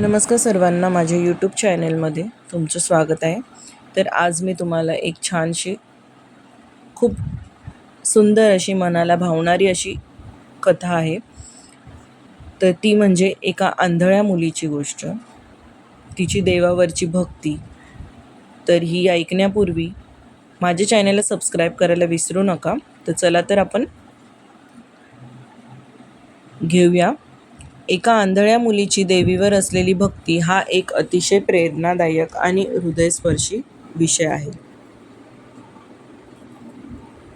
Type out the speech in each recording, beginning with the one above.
नमस्कार सर्वांना माझ्या यूट्यूब चॅनलमध्ये तुमचं स्वागत आहे. तर आज मी तुम्हाला एक छानशी खूप सुंदर अशी मनाला भावणारी अशी कथा आहे. तर ती म्हणजे एका आंधळ्या मुलीची गोष्ट. तिची देवावरची भक्ती. तर ही ऐकण्यापूर्वी माझ्या चॅनलला सबस्क्राईब करायला विसरू नका. तर चला तर आपण घेऊया. एका आंधळ्या मुलीची देवीवर असलेली भक्ती हा एक अतिशय प्रेरणादायक आणि हृदयस्पर्शी विषय आहे.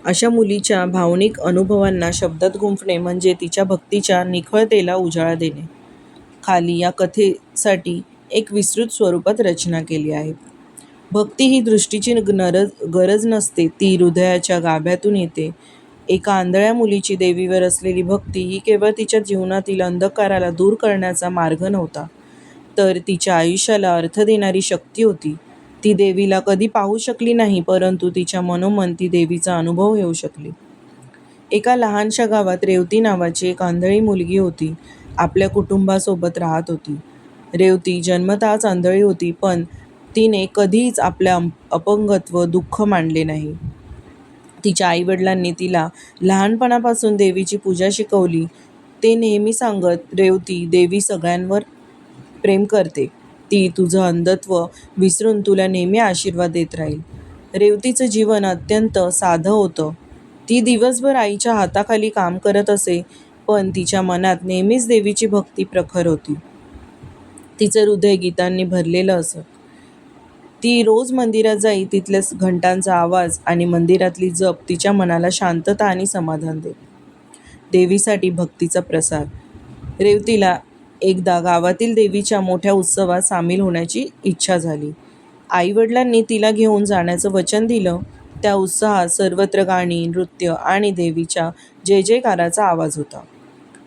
अशा मुलीच्या भावनिक अनुभवांना शब्दात गुंफणे म्हणजे तिच्या भक्तीच्या निखळतेला उजाळा देणे. खाली या कथेसाठी एक विस्तृत स्वरूपात रचना केली आहे. भक्ती ही दृष्टीची गरज गरज नसते ती हृदयाच्या गाभ्यातून येते. एका आंधळ्या मुलीची देवीवर असलेली भक्ती ही केवळ तिच्या जीवनातील अंधकाराला दूर करण्याचा मार्ग नव्हता. तर तिच्या आयुष्याला अर्थ देणारी शक्ती होती. ती देवीला कधी पाहू शकली नाही परंतु तिच्या मनोमन ती देवीचा अनुभव घेऊ शकली. एका लहानशा गावात रेवती नावाची एक आंधळी मुलगी होती. आपल्या कुटुंबासोबत राहत होती. रेवती जन्मतःच आंधळी होती पण तिने कधीच आपल्या अपंगत्व दुःख मांडले नाही. तिच्या आईवडिलांनी तिला लहानपणापासून देवीची पूजा शिकवली. ते नेहमी सांगत रेवती देवी सगळ्यांवर प्रेम करते. ती तुझं अंधत्व विसरून तुला नेहमी आशीर्वाद देत राहील. रेवतीचं जीवन अत्यंत साधं होतं. ती दिवसभर आईच्या हाताखाली काम करत असे पण तिच्या मनात नेहमीच देवीची भक्ती प्रखर होती. तिचं हृदय गीतांनी भरलेलं असत ती रोज मंदिरात जाई तिथल्या घंटांचा आवाज आणि मंदिरातली जप तिच्या मनाला शांतता आणि समाधान दे देवीसाठी भक्तीचा प्रसार रेवतीला एकदा गावातील देवीच्या मोठ्या उत्सवात सामील होण्याची इच्छा झाली. आईवडिलांनी तिला घेऊन जाण्याचं वचन दिलं. त्या उत्साहात सर्वत्र गाणी नृत्य आणि देवीच्या जय जयकाराचा आवाज होता.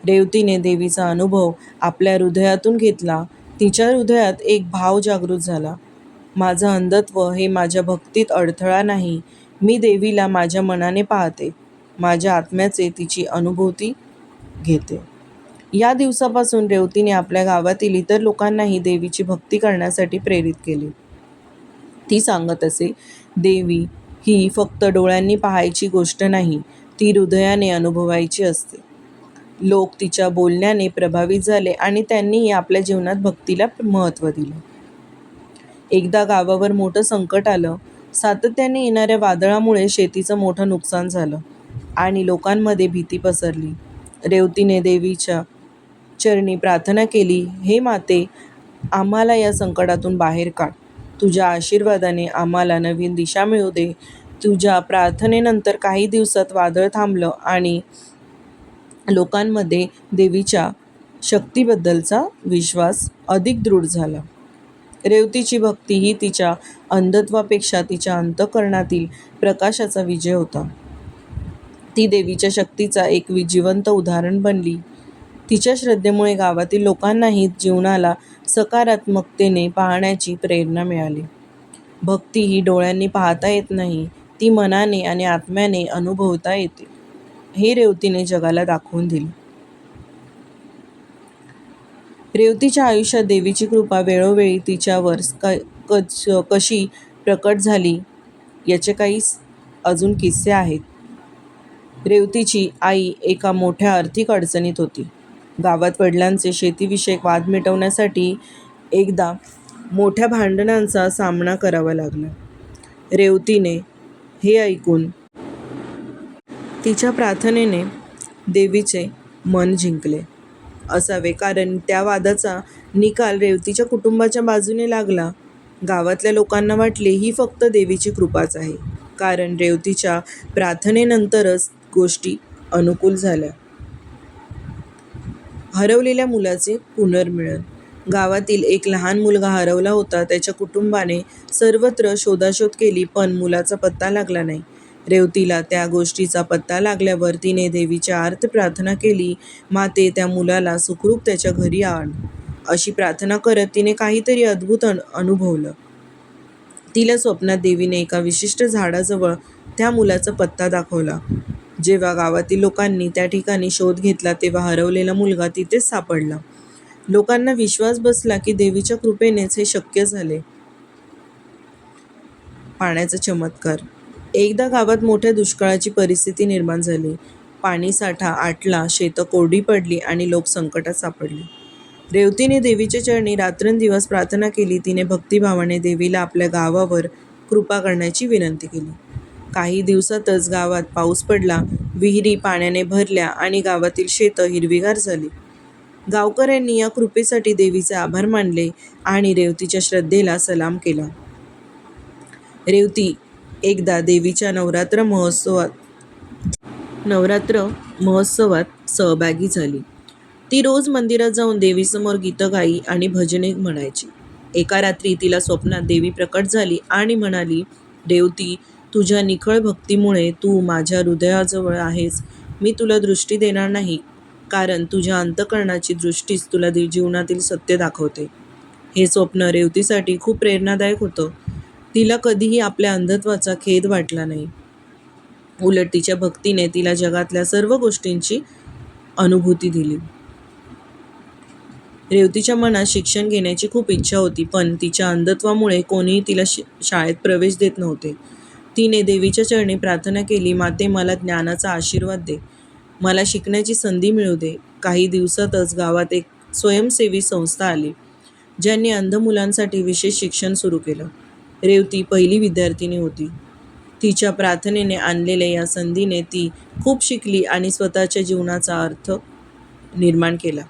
रेवतीने देवीचा अनुभव आपल्या हृदयातून घेतला. तिच्या हृदयात एक भाव जागृत झाला. माझं अंधत्व हे माझ्या भक्तीत अडथळा नाही. मी देवीला माझ्या मनाने पाहते. माझ्या आत्म्याचे तिची अनुभूती घेते. या दिवसापासून रेवतीने आपल्या गावातील इतर लोकांनाही देवीची भक्ती करण्यासाठी प्रेरित केली. ती सांगत असे देवी ही फक्त डोळ्यांनी पाहायची गोष्ट नाही ती हृदयाने अनुभवायची असते. लोक तिच्या बोलण्याने प्रभावित झाले आणि त्यांनीही आपल्या जीवनात भक्तीला महत्त्व दिलं. एकदा गावावर मोठं संकट आलं सातत्याने येणाऱ्या वादळामुळे शेतीचं मोठं नुकसान झालं आणि लोकांमध्ये भीती पसरली. रेवतीने देवीच्या चरणी प्रार्थना केली हे माते आम्हाला या संकटातून बाहेर काढ. तुझ्या आशीर्वादाने आम्हाला नवीन दिशा मिळू दे. तुझ्या प्रार्थनेनंतर काही दिवसात वादळ थांबलं आणि लोकांमध्ये देवीच्या शक्तीबद्दलचा विश्वास अधिक दृढ झाला. रेवतीची भक्ती ही तिच्या अंधत्वापेक्षा तिच्या अंतःकरणातील प्रकाशाचा विजय होता. ती देवीच्या शक्तीचा एक जिवंत उदाहरण बनली. तिच्या श्रद्धेमुळे गावातील लोकांनाही जीवनाला सकारात्मकतेने पाहण्याची प्रेरणा मिळाली. भक्ती ही डोळ्यांनी पाहता येत नाही ती मनाने आणि आत्म्याने अनुभवता येते. हे रेवतीने जगाला दाखवून दिले. रेवतीच्या आयुष्यात देवीची कृपा वेळोवेळी तिच्यावर कशी प्रकट झाली याचे काही अजून किस्से आहेत. रेवतीची आई एका मोठ्या आर्थिक अडचणीत होती. गावात वडिलांचे शेतीविषयक वाद मिटवण्यासाठी एकदा मोठ्या भांडणांचा सामना करावा लागला. रेवतीने हे ऐकून तिच्या प्रार्थनेने देवीचे मन जिंकले. असावे. कारण त्या वादाचा निकाल रेवतीच्या कुटुंबाच्या बाजूने लागला. गावातल्या लोकांना वाटले ही फक्त देवीची कृपाच आहे. कारण रेवतीच्या प्रार्थनेनंतरच गोष्टी अनुकूल झाल्या. हरवलेल्या मुलाचे पुनर्मिळन. गावातील एक लहान मुलगा हरवला होता. त्याच्या कुटुंबाने सर्वत्र शोधाशोध केली पण मुलाचा पत्ता लागला नाही. रेवतीला त्या गोष्टीचा पत्ता लागल्यावर तिने देवीच्या आर्त प्रार्थना केली माते त्या मुलाला सुखरूप त्याच्या घरी आण. अशी प्रार्थना करत तिने काहीतरी अद्भुत अनुभवलं. तिला स्वप्नात देवीने एका विशिष्ट झाडाजवळ त्या मुलाचा पत्ता दाखवला. जेव्हा गावातील लोकांनी त्या ठिकाणी शोध घेतला तेव्हा हरवलेला मुलगा तिथेच सापडला. लोकांना विश्वास बसला की देवीच्या कृपेनेच हे शक्य झाले. पाण्याचा चमत्कार एकदा गावात मोठ्या दुष्काळाची परिस्थिती निर्माण झाली. पाणी साठा आटला शेतं कोरडी पडली आणि लोक संकटात सापडले. रेवतीने देवीच्या चरणी रात्रंदिवस प्रार्थना केली. तिने भक्तिभावाने देवीला आपल्या गावावर कृपा करण्याची विनंती केली. काही दिवसातच गावात पाऊस पडला विहिरी पाण्याने भरल्या आणि गावातील शेतं हिरवीगार झाली. गावकऱ्यांनी या कृपेसाठी देवीचे आभार मानले आणि रेवतीच्या श्रद्धेला सलाम केला. रेवती एकदा देवीच्या नवरात्र महोत्सवात नवरात्र महोत्सवात सहभागी झाली. ती रोज मंदिरात जाऊन देवीसमोर गीतं गाई आणि भजने म्हणायची. एका रात्री तिला स्वप्नात देवी प्रकट झाली आणि म्हणाली देवती तुझ्या निखळ भक्तीमुळे तू माझ्या हृदयाजवळ आहेस. मी तुला दृष्टी देणार नाही कारण तुझ्या अंतकरणाची दृष्टीच तुला जीवनातील सत्य दाखवते. हे स्वप्न रेवतीसाठी खूप प्रेरणादायक होतं. तिला कधीही आपल्या अंधत्वाचा खेद वाटला नाही. उलट तिच्या भक्तीने तिला जगातल्या सर्व गोष्टींची अनुभूती दिली. रेवतीच्या मनात शिक्षण घेण्याची खूप इच्छा होती पण तिच्या अंधत्वामुळे कोणीही तिला शाळेत प्रवेश देत नव्हते. तिने देवीच्या चरणी प्रार्थना केली माते मला ज्ञानाचा आशीर्वाद दे. मला शिकण्याची संधी मिळू दे. काही दिवसातच गावात एक स्वयंसेवी संस्था आली ज्यांनी अंध मुलांसाठी विशेष शिक्षण सुरू केलं. रेवती पहिली विद्यार्थिनी होती. तिच्या प्रार्थनेने आणलेल्या या संधीने ती खूप शिकली आणि स्वतःच्या जीवनाचा अर्थ निर्माण केला.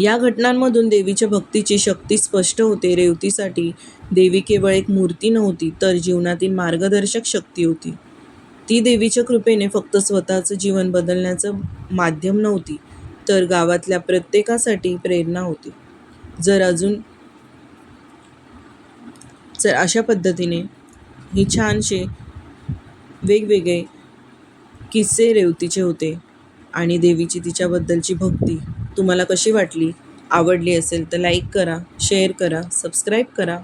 या घटनांमधून देवीच्या भक्तीची शक्ती स्पष्ट होते. रेवतीसाठी देवी केवळ एक मूर्ती नव्हती तर जीवनातील मार्गदर्शक शक्ती होती. ती देवीच्या कृपेने फक्त स्वतःचं जीवन बदलण्याचं माध्यम नव्हती तर गावातल्या प्रत्येकासाठी प्रेरणा होती. जर अजून जर अशा पद्धतीने ही छानशे वेगवेगळे किस्से रेवतीचे होते आणि देवीची तिच्याबद्दलची भक्ती तुम्हाला कशी वाटली आवडली असेल तर लाईक करा शेअर करा सबस्क्राईब करा.